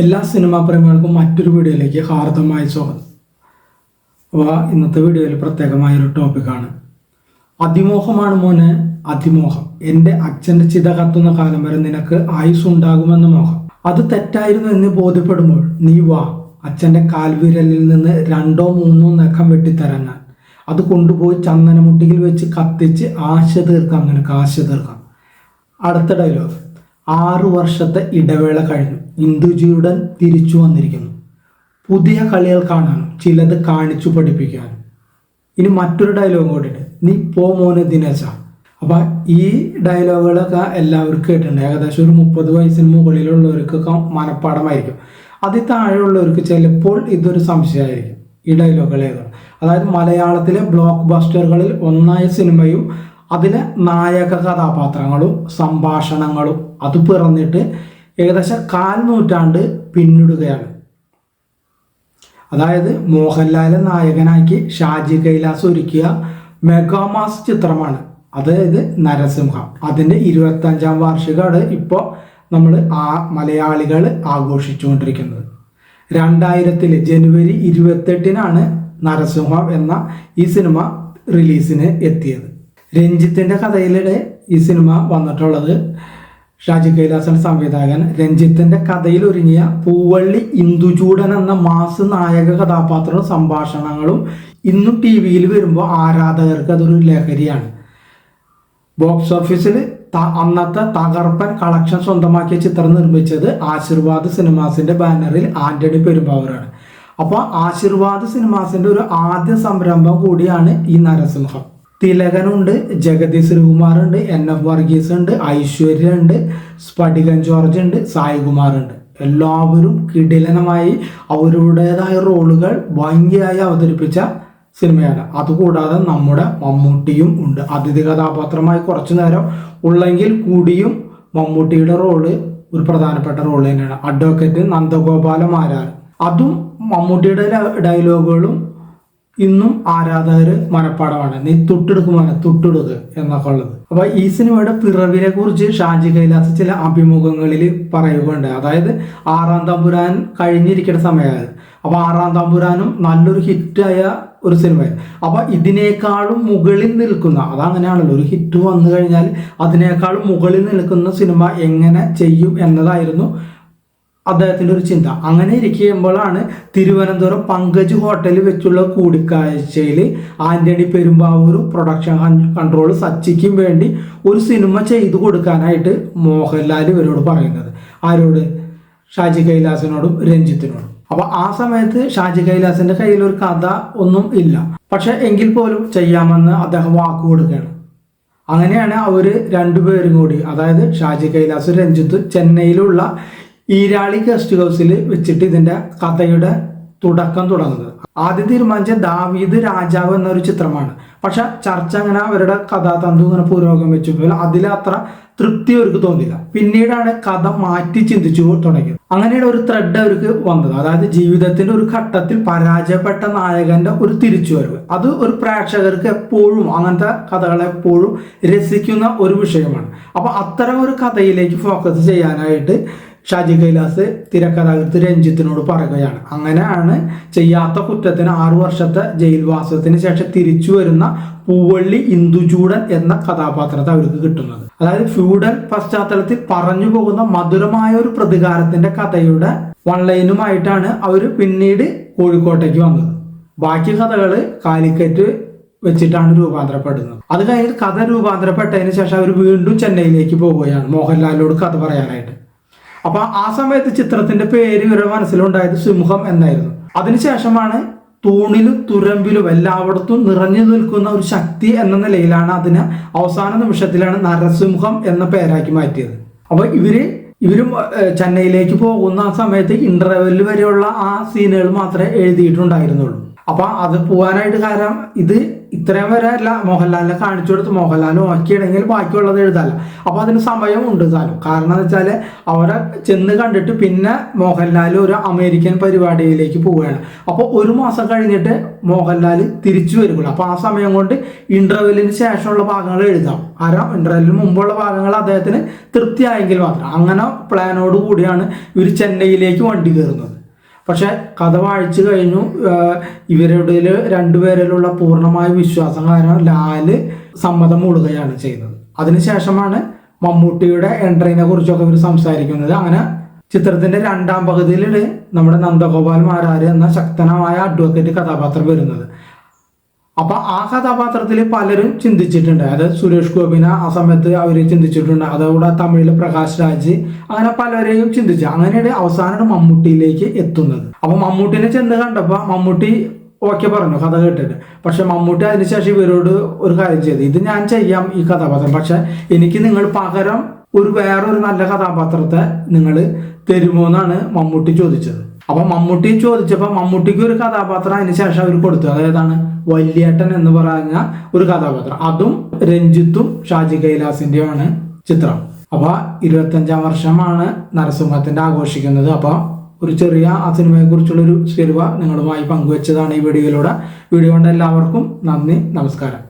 എല്ലാ സിനിമാ പ്രേമികൾക്കും മറ്റൊരു വീഡിയോയിലേക്ക് ഹാർദമായ സ്വാഗതം. അപ്പോൾ ഇന്നത്തെ വീഡിയോയിൽ പ്രത്യേകമായൊരു ടോപ്പിക്കാണ് അതിമോഹമാണ് മോനെ അതിമോഹം. എന്റെ അച്ഛന്റെ ചിത കത്തുന്ന കാലം വരെ നിനക്ക് ആയുസ് ഉണ്ടാകുമെന്ന് മോഹം. അത് തെറ്റായിരുന്നു എന്ന് ബോധ്യപ്പെടുമ്പോൾ നീ വാ അച്ഛന്റെ കാൽവിരലിൽ നിന്ന് രണ്ടോ മൂന്നോ നഖം വെട്ടിത്തരാൻ ഞാൻ. അത് കൊണ്ടുപോയി ചന്ദനമുട്ടിയിൽ വെച്ച് കത്തിച്ച് ആശ തീർക്കാം നിനക്ക് ആശ തീർക്കാം. അടുത്ത ഡയലോഗ് ആറു വർഷത്തെ ഇടവേള കഴിഞ്ഞു. ഇന്ദുജിയുടൻ തിരിച്ചു വന്നിരിക്കുന്നു. പുതിയ കളികൾ കാണാനും ചിലത് കാണിച്ചു പഠിപ്പിക്കാൻ ഇനി മറ്റൊരു ഡയലോഗ് കൂടിയുണ്ട്. നീ പോ മോനെ ദിനേശ. അപ്പം ഈ ഡയലോഗുകളൊക്കെ എല്ലാവർക്കും കേട്ടിട്ടുണ്ട്. ഏകദേശം ഒരു മുപ്പത് വയസ്സിന് മുകളിലുള്ളവർക്കൊക്കെ മനപ്പാടമായിരിക്കും. അതിൽ താഴെയുള്ളവർക്ക് ചിലപ്പോൾ ഇതൊരു സംശയമായിരിക്കും ഈ ഡയലോഗുകൾ അതായത് മലയാളത്തിലെ ബ്ലോക്ക് ബസ്റ്ററുകളിൽ ഒന്നായ സിനിമയും അതിലെ നായക കഥാപാത്രങ്ങളും സംഭാഷണങ്ങളും അത് പിറന്നിട്ട് ഏകദേശം കാൽ നൂറ്റാണ്ട് പിന്നിടുകയാണ്. അതായത് മോഹൻലാലെ നായകനാക്കി ഷാജി കൈലാസ് ഒരുക്കിയ മെഗാമാസ് ചിത്രമാണ്. അതായത് നരസിംഹം. അതിന്റെ ഇരുപത്തഞ്ചാം വാർഷികമാണ് ഇപ്പോൾ നമ്മൾ ആ മലയാളികൾ ആഘോഷിച്ചുകൊണ്ടിരിക്കുന്നത്. രണ്ടായിരത്തിൽ ജനുവരി ഇരുപത്തെട്ടിനാണ് നരസിംഹം എന്ന ഈ സിനിമ റിലീസിന് എത്തിയത്. രഞ്ജിത്തിന്റെ കഥയിലൂടെ ഈ സിനിമ വന്നിട്ടുള്ളത് ഷാജി കൈലാസൻ സംവിധായകൻ രഞ്ജിത്തിന്റെ കഥയിൽ ഒരുങ്ങിയ പൂവള്ളി ഇന്ദുചൂടൻ എന്ന മാസ് നായക കഥാപാത്രവും സംഭാഷണങ്ങളും ഇന്നും ടി വിയിൽ വരുമ്പോൾ ആരാധകർക്ക് അതൊരു ലഹരിയാണ്. ബോക്സ് ഓഫീസിൽ അന്നത്തെ തകർപ്പൻ കളക്ഷൻ സ്വന്തമാക്കിയ ചിത്രം നിർമ്മിച്ചത് ആശീർവാദ് സിനിമാസിന്റെ ബാനറിൽ ആന്റണി പെരുമ്പാവൂരാണ്. അപ്പോൾ ആശീർവാദ് സിനിമാസിന്റെ ഒരു ആദ്യ സംരംഭം കൂടിയാണ് ഈ നരസിംഹം. തിലകനുണ്ട് ജഗതി ശ്രീകുമാറുണ്ട് എൻ എഫ് വർഗീസ് ഉണ്ട് ഐശ്വര്യ ഉണ്ട് സ്ഫടികൻ ജോർജ് ഉണ്ട് സായികുമാർ ഉണ്ട്. എല്ലാവരും കിടിലനമായി അവരുടേതായ റോളുകൾ ഭംഗിയായി അവതരിപ്പിച്ച സിനിമയാണ്. അതുകൂടാതെ നമ്മുടെ മമ്മൂട്ടിയും ഉണ്ട്. അതിഥി കഥാപാത്രമായി കുറച്ചു നേരം ഉള്ളെങ്കിൽ കൂടിയും മമ്മൂട്ടിയുടെ റോൾ ഒരു പ്രധാനപ്പെട്ട റോൾ തന്നെയാണ്. അഡ്വക്കേറ്റ് നന്ദഗോപാലം മാരാർ അതും മമ്മൂട്ടിയുടെ ഡയലോഗുകളും ഇന്നും ആരാധകർ മനപ്പാടമാണ്. നീ തൊട്ടെടുക്കുമാണ് തൊട്ടിടുക എന്നൊക്കെ ഉള്ളത്. അപ്പൊ ഈ സിനിമയുടെ പിറവിനെ കുറിച്ച് ഷാജി കൈലാസ് ചില അഭിമുഖങ്ങളിൽ പറയുകയുണ്ട്. അതായത് ആറാം തമ്പുരാൻ കഴിഞ്ഞിരിക്കുന്ന സമയമായത്. അപ്പൊ ആറാം തമ്പുരാനും നല്ലൊരു ഹിറ്റായ ഒരു സിനിമയാണ് അപ്പൊ ഇതിനേക്കാളും മുകളിൽ നിൽക്കുന്ന അതങ്ങനെയാണല്ലോ ഒരു ഹിറ്റ് വന്നു കഴിഞ്ഞാൽ അതിനേക്കാളും മുകളിൽ നിൽക്കുന്ന സിനിമ എങ്ങനെ ചെയ്യും എന്നതായിരുന്നു അദ്ദേഹത്തിന്റെ ഒരു ചിന്ത. അങ്ങനെ ഇരിക്കുമ്പോഴാണ് തിരുവനന്തപുരം പങ്കജ് ഹോട്ടലിൽ വെച്ചുള്ള കൂടിക്കാഴ്ചയിൽ ആന്റണി പെരുമ്പാവൂർ പ്രൊഡക്ഷൻ കൺട്രോൾ സച്ചിക്കും വേണ്ടി ഒരു സിനിമ ചെയ്തു കൊടുക്കാനായിട്ട് മോഹൻലാൽ ഇവരോട് പറയുന്നത്. ആരോട്? ഷാജി കൈലാസിനോടും രഞ്ജിത്തിനോടും. അപ്പൊ ആ സമയത്ത് ഷാജി കൈലാസിന്റെ കയ്യിൽ ഒരു കഥ ഒന്നും ഇല്ല. പക്ഷെ എങ്കിൽ പോലും ചെയ്യാമെന്ന് അദ്ദേഹം വാക്ക് കൊടുക്കുകയാണ്. അങ്ങനെയാണ് അവർ രണ്ടുപേരും കൂടി അതായത് ഷാജി കൈലാസ് രഞ്ജിത്ത് ചെന്നൈയിലുള്ള ഈരാളി ഗസ്റ്റ് ഹൗസിൽ വെച്ചിട്ട് ഇതിന്റെ കഥയുടെ തുടക്കം തുടങ്ങുന്നത്. ആദ്യം തീരുമാനിച്ച ദാവീദ് രാജാവ് എന്നൊരു ചിത്രമാണ്. പക്ഷെ ചർച്ച അങ്ങനെ അവരുടെ കഥാതന്തു ഇങ്ങനെ പുരോഗമിച്ചപ്പോൾ അതിൽ അത്ര തൃപ്തി അവർക്ക് തോന്നില്ല പിന്നീടാണ് കഥ മാറ്റി ചിന്തിച്ചു തുടങ്ങിയത്. അങ്ങനെയുള്ള ഒരു ത്രെഡ് അവർക്ക് വന്നത്. അതായത് ജീവിതത്തിന്റെ ഒരു ഘട്ടത്തിൽ പരാജയപ്പെട്ട നായകന്റെ ഒരു തിരിച്ചുവരവ്. അത് ഒരു പ്രേക്ഷകർക്ക് എപ്പോഴും അങ്ങനത്തെ കഥകൾ എപ്പോഴും രസിക്കുന്ന ഒരു വിഷയമാണ്. അപ്പൊ അത്തരം ഒരു കഥയിലേക്ക് ഫോക്കസ് ചെയ്യാനായിട്ട് ഷാജി കൈലാസ് തിരക്കഥാകൃത്ത് രഞ്ജിത്തിനോട് പറയുകയാണ്. അങ്ങനെയാണ് ചെയ്യാത്ത കുറ്റത്തിന് ആറു വർഷത്തെ ജയിൽവാസത്തിന് ശേഷം തിരിച്ചു വരുന്ന പൂവള്ളി ഇന്ദുചൂടൻ എന്ന കഥാപാത്രത്തെ അവർക്ക് കിട്ടുന്നത്. അതായത് ഫ്യൂഡൽ പശ്ചാത്തലത്തിൽ പറഞ്ഞു പോകുന്ന മധുരമായ ഒരു പ്രതികാരത്തിന്റെ കഥയുടെ വൺലൈനുമായിട്ടാണ് അവർ പിന്നീട് കോഴിക്കോട്ടേക്ക് വന്നത്. ബാക്കി കഥകൾ കാലിക്കറ്റ് വെച്ചിട്ടാണ് രൂപാന്തരപ്പെടുന്നത്. അത് കഴിഞ്ഞിട്ട് കഥ രൂപാന്തരപ്പെട്ടതിന് ശേഷം അവർ വീണ്ടും ചെന്നൈയിലേക്ക് പോവുകയാണ്. മോഹൻലാലിനോട് കഥ പറയാനായിട്ട്. അപ്പൊ ആ സമയത്ത് ചിത്രത്തിന്റെ പേര് ഇവരുടെ മനസ്സിലുണ്ടായത് സിംഹം എന്നായിരുന്നു. അതിനുശേഷമാണ് തൂണിലും തുരമ്പിലും എല്ലായിടത്തും നിറഞ്ഞു നിൽക്കുന്ന ഒരു ശക്തി എന്ന നിലയിലാണ് അതിനെ അവസാന നിമിഷത്തിലാണ് നരസിംഹം എന്ന പേരാക്കി മാറ്റിയത്. അപ്പൊ ഇവർ ഇവരും ചെന്നൈയിലേക്ക് പോകുന്ന സമയത്ത് ഇന്റർവെല്ലിൽ വരെയുള്ള ആ സീനുകൾ മാത്രമേ എഴുതിയിട്ടുണ്ടായിരുന്നുള്ളൂ. അപ്പൊ അത് പോകാനായിട്ട് കാരണം ഇത് ഇത്രയും വരെ അല്ല മോഹൻലാലിനെ കാണിച്ചു കൊടുത്ത് മോഹൻലാൽ നോക്കിയാണെങ്കിൽ ബാക്കിയുള്ളത് എഴുതാല്ല അപ്പൊ അതിന് സമയമുണ്ട് താനും. കാരണം എന്ന് വെച്ചാൽ അവരെ ചെന്ന് കണ്ടിട്ട് പിന്നെ മോഹൻലാൽ ഒരു അമേരിക്കൻ പരിപാടിയിലേക്ക് പോവുകയാണ്. അപ്പോൾ ഒരു മാസം കഴിഞ്ഞിട്ട് മോഹൻലാൽ തിരിച്ചു വരുള്ളൂ അപ്പോൾ ആ സമയം കൊണ്ട് ഇന്റർവെല്ലിന് ശേഷമുള്ള ഭാഗങ്ങൾ എഴുതാം. കാരണം ഇന്റർവെല്ലിന് മുമ്പുള്ള ഭാഗങ്ങൾ അദ്ദേഹത്തിന് തൃപ്തിയായെങ്കിൽ മാത്രം. അങ്ങനെ പ്ലാനോട് കൂടിയാണ് ഇവർ ചെന്നൈയിലേക്ക് വണ്ടി കയറുന്നത്. പക്ഷെ കഥ വായിച്ചു കഴിഞ്ഞു ഇവരുടെ രണ്ടുപേരിലുള്ള പൂർണമായ വിശ്വാസം കാരണം ലാൽ സമ്മതം മൂടുകയാണ് ചെയ്യുന്നത്. അതിനുശേഷമാണ് മമ്മൂട്ടിയുടെ എൻട്രീനെ കുറിച്ചൊക്കെ ഇവർ സംസാരിക്കുന്നത്. അങ്ങനെ ചിത്രത്തിന്റെ രണ്ടാം പകുതിയിൽ നമ്മുടെ നന്ദഗോപാൽ മാരാര് എന്ന ശക്തനായ അഡ്വക്കേറ്റ് കഥാപാത്രം വരുന്നത്. അപ്പൊ ആ കഥാപാത്രത്തിൽ പലരും ചിന്തിച്ചിട്ടുണ്ട്. അതായത് സുരേഷ് ഗോപിനെ ആ സമയത്ത് അവർ ചിന്തിച്ചിട്ടുണ്ട്. അതുകൂടെ തമിഴിലെ പ്രകാശ് രാജ് അങ്ങനെ പലരെയും ചിന്തിച്ചു. അങ്ങനെയാണ് അവസാനം മമ്മൂട്ടിയിലേക്ക് എത്തുന്നത്. അപ്പൊ മമ്മൂട്ടിനെ ചെന്ന് കണ്ടപ്പോ മമ്മൂട്ടി ഓക്കെ പറഞ്ഞു കഥ കേട്ടിട്ട്. പക്ഷെ മമ്മൂട്ടി അതിനുശേഷം ഇവരോട് ഒരു കാര്യം ചെയ്തു. ഇത് ഞാൻ ചെയ്യാം ഈ കഥാപാത്രം. പക്ഷെ എനിക്ക് നിങ്ങൾ പകരം ഒരു വേറൊരു നല്ല കഥാപാത്രത്തെ നിങ്ങൾ തരുമോ എന്നാണ് മമ്മൂട്ടി ചോദിച്ചത്. അപ്പൊ മമ്മൂട്ടി ചോദിച്ചപ്പോ മമ്മൂട്ടിക്ക് ഒരു കഥാപാത്രം അതിന് ശേഷം അവർ കൊടുത്തു. അതായതാണ് വല്യേട്ടൻ എന്ന് പറഞ്ഞ ഒരു കഥാപാത്രം. അതും രഞ്ജിത്തും ഷാജി കൈലാസിന്റെയുമാണ് ചിത്രം. അപ്പൊ ഇരുപത്തഞ്ചാം വർഷമാണ് നരസിംഹത്തിന്റെ ആഘോഷിക്കുന്നത്. അപ്പൊ ഒരു ചെറിയ ആ സിനിമയെ കുറിച്ചുള്ള ഒരു ചെരുവ നിങ്ങളുമായി പങ്കുവച്ചതാണ് ഈ വീഡിയോയിലൂടെ. വീഡിയോ കൊണ്ട് എല്ലാവർക്കും നന്ദി നമസ്കാരം.